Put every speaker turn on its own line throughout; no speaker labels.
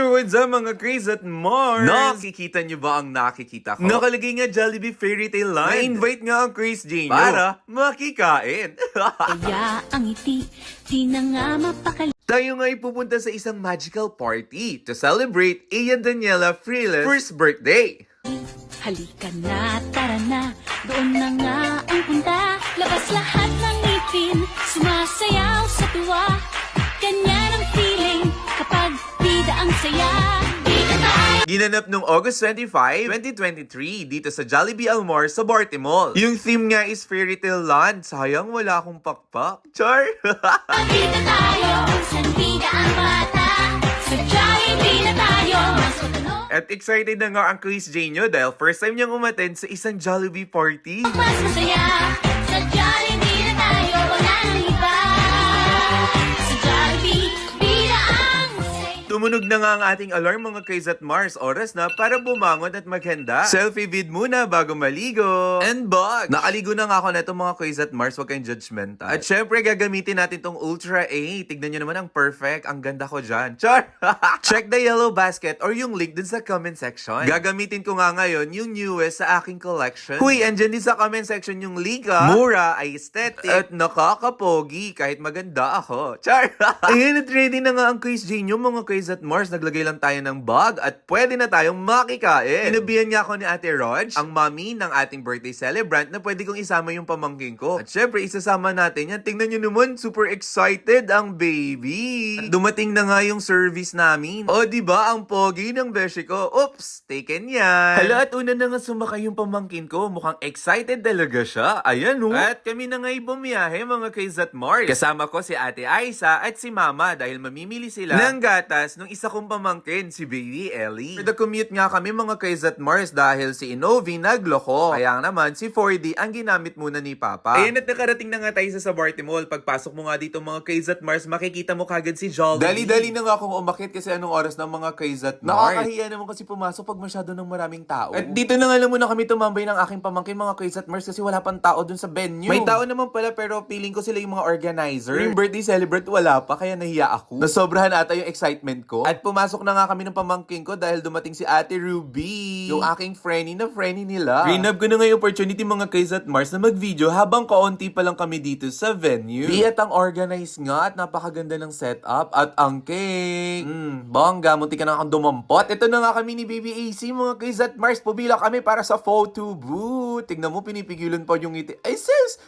Here with the mga Chris at Mars. Nakikita niyo ba ang nakikita ko? Nakalagay nga Jollibee Fairy Tale Land. Na-invite nga ang Chris J. Para makikain.
Kaya ang ngiti, di na nga mapakali.
Tayo nga pupunta sa isang magical party to celebrate Ian Daniela Freeland's first birthday.
Halika na, tara na,
Ginanap noong August 25, 2023 dito sa Jollibee Almor sa Baltimore. Yung theme nga is Fairy Tale Land. Sayang wala akong pakpak. Char!
Bida tayo, san bida ang bata. Sa Jollibee na tayo.
At excited na nga ang Chris J nyo dahil first time niyang umattend sa isang Jollibee party.
Mas masaya, sa Jollibee
Tumunog na nga ang ating alarm mga Chris at Mars. Oras na para bumangon at maghanda. Selfie vid muna bago maligo. And bug! Nakaligo na nga ako na itong mga Chris at Mars. Huwag kayong judgmental. At syempre, gagamitin natin tong Ultra A. Tignan nyo naman ang perfect. Ang ganda ko dyan. Char! Check the yellow basket or yung link dun sa comment section. Gagamitin ko nga ngayon yung newest sa aking collection. Huy, andyan din sa comment section yung link ah. Mura, aesthetic, at nakakapogi kahit maganda ako. Char! Ayan, at ready na nga ang quiz J nyo mga quiz at Mars. Naglagay lang tayo ng bag at pwede na tayong makikain. Inabihan nga ako ni Ate Rog, ang mami ng ating birthday celebrant na pwede kong isama yung pamangking ko. At syempre, isasama natin yan. Tingnan nyo naman, super excited ang baby. At dumating na nga yung service namin. O, di ba ang pogi ng beshi ko? Oops, taken yan. Hala, at una na nga sumakay yung pamangkin ko. Mukhang excited talaga siya. Ayan, oh. At kami na nga'y bumiyahe, mga Kiz at Mars. Kasama ko si Ate Aiza at si Mama dahil mamimili sila ng gatas nung isa kong pamangkin, si Baby Ellie. For the commute nga kami, mga Kiz at Mars, dahil si Inovi nagloko. Kaya naman, si 4D ang ginamit muna ni Papa. Ayan at nakarating na nga tayo sa Sabarty Mall. Pagpasok mo nga dito, mga Kiz at Mars, makikita mo kagad si Jollibee. Dali-dali na nga akong umakit kasi anong oras ng mga Kiz at Mars. Nakakahiya naman kasi pumasok pag masyado ng maraming tao. At dito na nga lang muna kami tumambay ng aking pamangkin mga Kiz at Mars kasi wala pang tao dun sa venue. May tao naman pala pero feeling ko sila yung mga organizer. Yung birthday celebrant wala pa kaya nahiya ako. Nasobrahan ata yung excitement ko. At pumasok na nga kami ng pamangkin ko dahil dumating si Ate Ruby. Yung aking friendly na friendly nila. Greenup ko na nga yung opportunity mga Kiz at Mars na mag-video habang kaunti pa lang kami dito sa venue. Di at ang organize nga at napakaganda ng setup at ang cake. Mm, bongga, munti ka na akong dumampot. Ito na nga kami ni Baby AC mga Kiz at Mars. Pubila kami para sa photo booth. Tingnan mo, pinipigilan pa yung ngiti. Ay sis,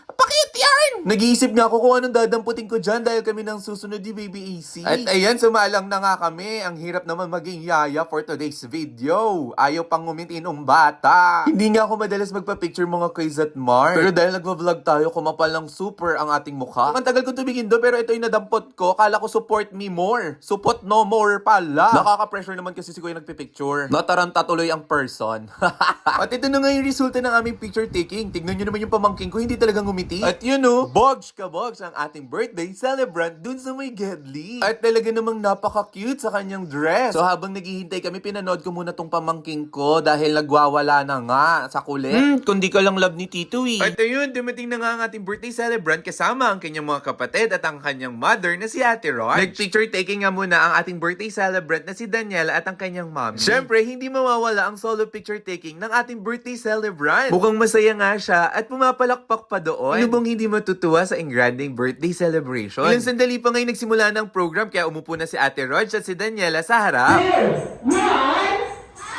yarn! Nag-iisip nga ako kung anong dadamputin ko dyan dahil kami nang susunod ni Baby AC. At ayan, sumalang na nga kami. Ang hirap naman maging yaya for today's video. Ayaw pang ngumiti nung bata. Hindi nga ako madalas magpa-picture mga Kiz at Mars. Pero dahil nagva-vlog tayo, kumapal ng super ang ating mukha. Ang tagal ko tumingin do pero ito yung nadampot ko. Kala ko support me more. Support no more pala. Nakaka-pressure naman kasi si Kuya nagpipicture. Nataranta tuloy ang person. At ito na nga yung resulta ng aming picture taking. Tignan nyo naman yung pamangking ko, hindi talagang ngumiti. At yun o, bogs ka bogs ang ating birthday celebrant dun sa may Gedli. At talaga namang napaka-cute sa kanyang dress. So habang naghihintay kami, pinanood ko muna tong pamangking ko dahil nagwawala na nga sa kulit. Hmm, kundi ka lang love ni Tito eh. At ayun, dumating na nga ang ating birthday celebrant kasama ang kanyang mga kapatid at ang kanyang mother na si Ate Rog. Nag-picture taking nga muna ang ating birthday celebrant na si Daniela at ang kanyang mommy. Siyempre, hindi mawawala ang solo picture taking ng ating birthday celebrant. Mukhang masaya nga siya at pumapalakpak pa doon. Ano bang hindi matutuwa sa engranding birthday celebration? Ilang sandali pa ngayon nagsimula ng program kaya umupo na si Ate Rog at si Daniela sa harap.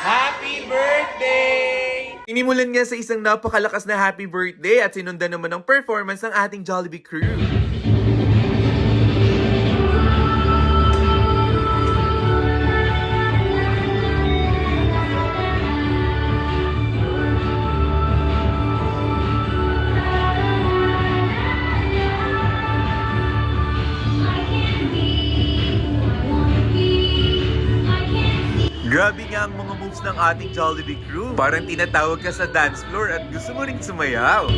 Happy birthday! Inimulan nga sa isang napakalakas na happy birthday at sinundan naman ng performance ng ating Jollibee crew. Ng ating Jollibee crew. Parang tinatawag ka sa dance floor at gusto mo ring sumayaw.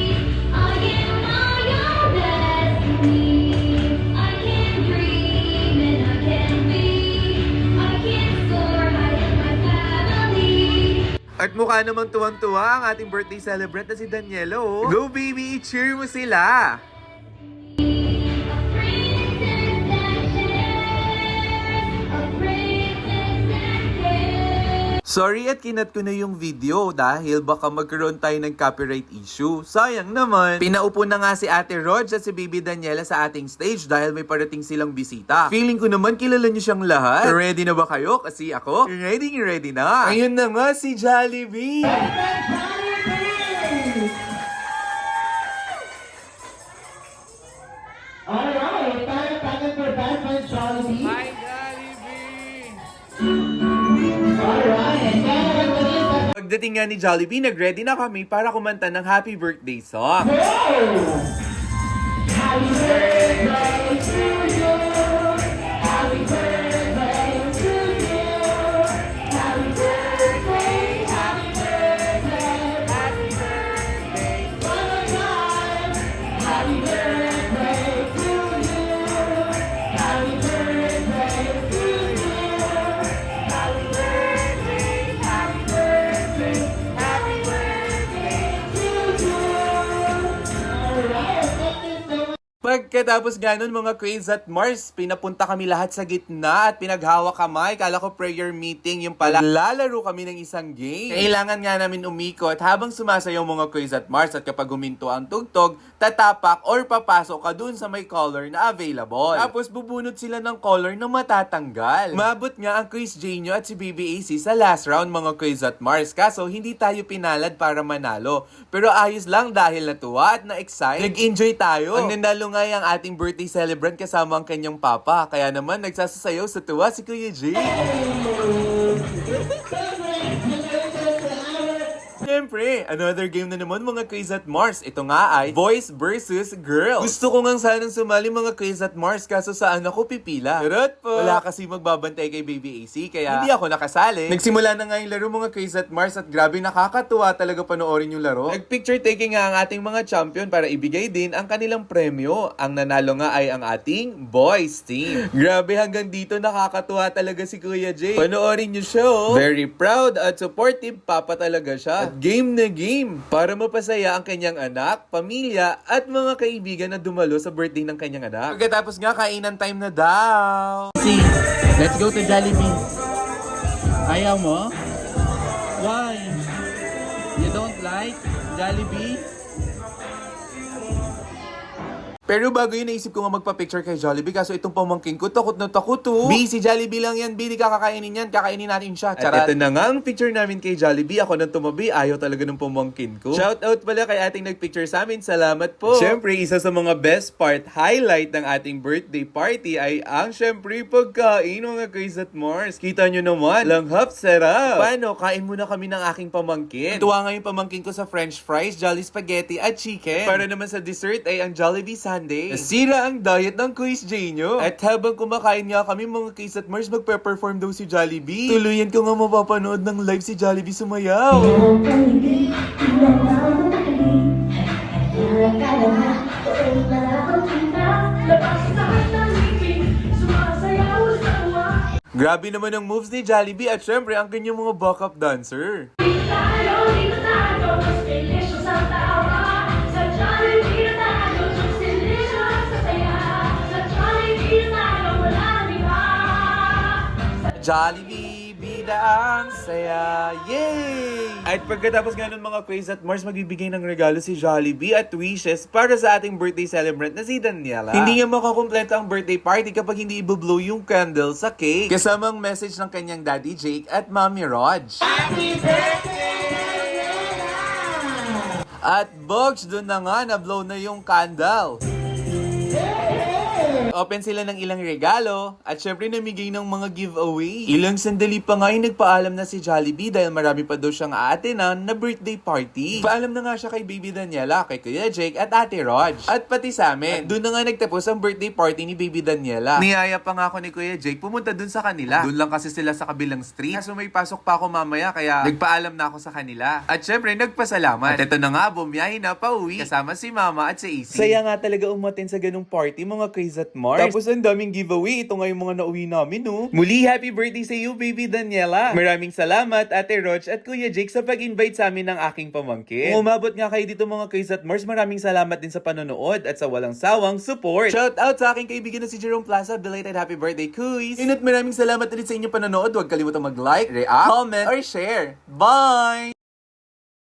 At mukha namang tuwang-tuwa ang ating birthday celebrant na si Danielo. Go baby, cheer mo sila! Sorry at kinat ko na yung video dahil baka magkaroon tayo ng copyright issue. Sayang naman. Pinaupo na nga si Ate Rog at si Baby Daniela sa ating stage dahil may parating silang bisita. Feeling ko naman kilala niyo siyang lahat. Ready na ba kayo? Kasi ako, ready ready na. Ayun na nga si Jollibee. Pagdating nga ni Jollibee, nag-ready na kami para kumanta ng happy birthday song.
Happy birthday
Pagkatapos nga nun, mga Craze at Mars, pinapunta kami lahat sa gitna at pinaghawak kamay. Kala ko prayer meeting, yung pala lalaro kami ng isang game. Kailangan nga namin umikot habang sumasayaw mga Craze at Mars at kapag huminto ang tugtog, tatapak or papasok ka dun sa may color na available. Tapos bubunot sila ng color na matatanggal. Mabot nga ang Chris Janyo at si BBAC sa last round mga Craze at Mars. Kaso hindi tayo pinalad para manalo. Pero ayos lang dahil natuwa at na-excite. Nag-enjoy tayo. Ang nanalo nga yung ating birthday celebrant kasama ang kanyang papa. Kaya naman nagsasasayaw sa tuwa si Kuya Jay. Siyempre, another game na naman mga Craze at Mars. Ito nga ay Boys versus Girls. Gusto ko nga sanang sumali mga Craze at Mars kaso saan ako pipila? Charot po. Wala kasi magbabantay kay Baby AC kaya hindi ako nakasali. Nagsimula na nga yung laro mga Craze at Mars at grabe nakakatuwa talaga panoorin yung laro. Nag-picture taking nga ang ating mga champion para ibigay din ang kanilang premyo. Ang nanalo nga ay ang ating boys team. Grabe hanggang dito nakakatuwa talaga si Kuya Jay. Panoorin niyo siya oh. Very proud at supportive papa talaga siya. At game na game para mapasaya ang kanyang anak, pamilya at mga kaibigan na dumalo sa birthday ng kanyang anak. Pagkatapos nga kainan time na daw.
See, let's go to Jollibee. Ayaw mo? Why? You don't like Jollibee?
Pero bago yun, naisip ko nga magpa-picture kay Jollibee kaso itong pamangking ko, takot na takot oh. B, si Jollibee lang yan. B, di ka kakainin yan. Kakainin natin siya. At ito na nga ang picture namin kay Jollibee. Ako nang tumabi, ayaw talaga ng pamangkin ko. Shout out pala kay ating nagpicture sa amin. Salamat po. Siyempre, isa sa mga best part, highlight ng ating birthday party ay ang siyempre pagkain mga Chris at Mars. Kita nyo naman, langhap sarap. Paano? Kain muna kami ng aking pamangkin. Tuwa nga yung pamangkin ko sa french fries, jolly spaghetti at chicken. Para naman sa dessert ay ang Jollibee Sunday. Nasira ang diet ng Quiz Genio. At habang kumakain nga kami mga Kiss at Mars, magpe-perform daw si Jollibee. Tuluyan ko nga mapapanood ng live si Jollibee sumayaw. Grabe naman ang moves ni Jollibee at syempre ang kanyang mga backup dancer. Jollibee, bida ang saya, yay! At pagkatapos nga nun mga quiz at Mars, magbibigay ng regalo si Jollibee at wishes para sa ating birthday celebrant na si Daniela. Hindi nga makakompleto ang birthday party kapag hindi ibublow yung candle sa cake. Kasamang message ng kanyang daddy Jake at mommy Raj. At Box, doon na nga, na-blow na yung candle. Open sila ng ilang regalo at syempre namigay ng mga giveaway. Ilang sandali pa nga yung nagpaalam na si Jollibee dahil marami pa daw siyang aatenan na birthday party. Paalam na nga siya kay Baby Daniela, kay Kuya Jake at Ate Raj. At pati sa amin. Doon na nga nagtapos ang birthday party ni Baby Daniela. Niyaya pa nga ako ni Kuya Jake pumunta doon sa kanila. Doon lang kasi sila sa kabilang street. Kaso may pasok pa ako mamaya kaya nagpaalam na ako sa kanila. At syempre nagpasalamat. At ito na nga, bumiyahin na pauwi kasama si Mama at si AC. Saya nga talaga umatin sa ganung party mga Chris at Mars. Tapos ang daming giveaway. Ito nga yung mga nauwi namin, no? Muli, happy birthday sa iyo, baby Daniela. Maraming salamat, Ate Roch at Kuya Jake sa pag-invite sa amin ng aking pamangkin. Kung umabot nga kayo dito mga Kuys at Mars, maraming salamat din sa panonood at sa walang sawang support. Shout out sa aking kaibigan na si Jerome Plaza. Belated happy birthday, Kuys. At maraming salamat din sa inyong panonood. Huwag kalimutang mag-like, react, comment, or share. Bye!